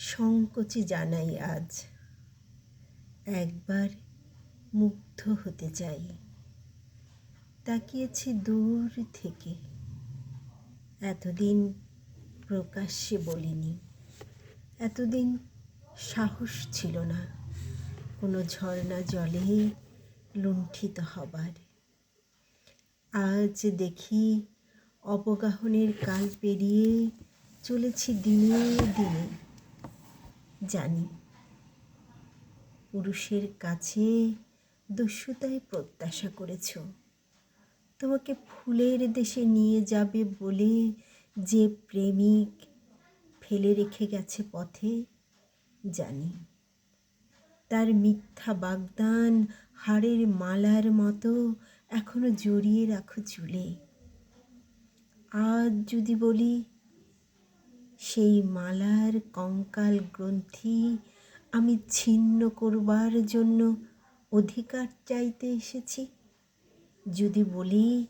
সংকোচে জানাই আজ। একবার মুগ্ধ হতে চাই। তাকিয়েছি দূর থেকে। এতদিন প্রকাশ্যে বলিনি। এতদিন সাহস ছিল না। কোনো ঝর্ণা জলে লুণ্ঠিত হবার। আজ দেখি অবগাহনের কাল পেরিয়ে চলেছি দিনে দিনে। জানি। পুরুষের কাছে দস্যুতায় প্রত্যাশা করেছ। তোমাকে ফুলের দেশে নিয়ে যাবে বলে যে প্রেমিক ফেলে রেখে গেছে পথে, জানি। তার মিথ্যা বাগদান হাড়ের মালার মতো এখনও জড়িয়ে রাখো চুলে। আজ যদি বলি সেই মালার কঙ্কাল গ্রন্থি আমি ছিন্ন করবার জন্য অধিকার চাইতে এসেছি। যদি বলি,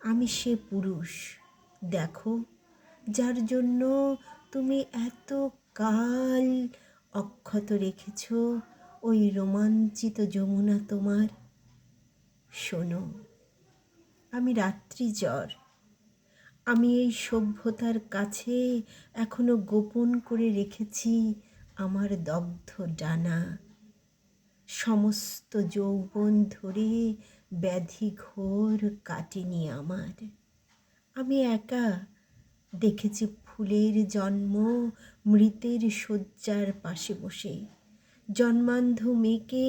আমি সে পুরুষ, দেখো, যার জন্য তুমি এত কাল অক্ষত রেখেছ ওই রোমাঞ্চিত যমুনা তোমার। শোনো, আমি রাত্রি জ্বর আমি এই সভ্যতার কাছে এখনও গোপন করে রেখেছি আমার দগ্ধ ডানা। সমস্ত যৌবন ধরে ব্যাধি ঘোর কাটেনি আমার। আমি একা দেখেছি ফুলের জন্ম, মৃতের শয্যার পাশে বসে। জন্মান্ধ মেয়েকে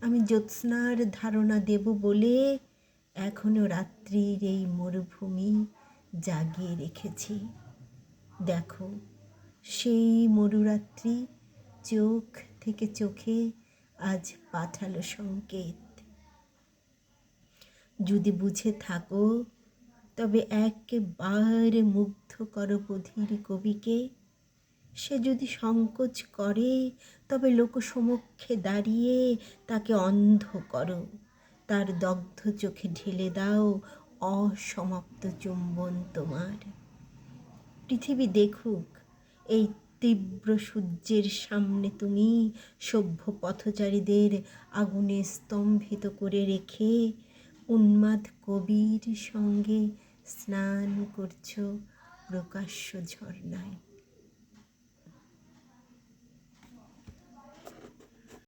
আমি জ্যোৎস্নার ধারণা দেব বলে এখনও রাত্রির এই মরুভূমি জাগিয়ে রেখেছি। দেখো, সেই মরুরাত্রি চোখ থেকে চোখে আজ পাঠালো সংকেত। যদি বুঝে থাকো, তবে একেবারে মুগ্ধ করো বধির কবিকে। সে যদি সংকোচ করে, তবে লোকসমক্ষে দাঁড়িয়ে তাকে অন্ধ করো। তার দগ্ধ চোখে ঢেলে দাও অসমাপ্ত চুম্বন তোমার। পৃথিবী দেখুক, এই তীব্র সূর্যের সামনে তুমি সভ্য পথচারীদের আগুনে স্তম্ভিত করে রেখে উন্মাদ কবির সঙ্গে স্নান করছ প্রকাশ্য ঝর্ণায়।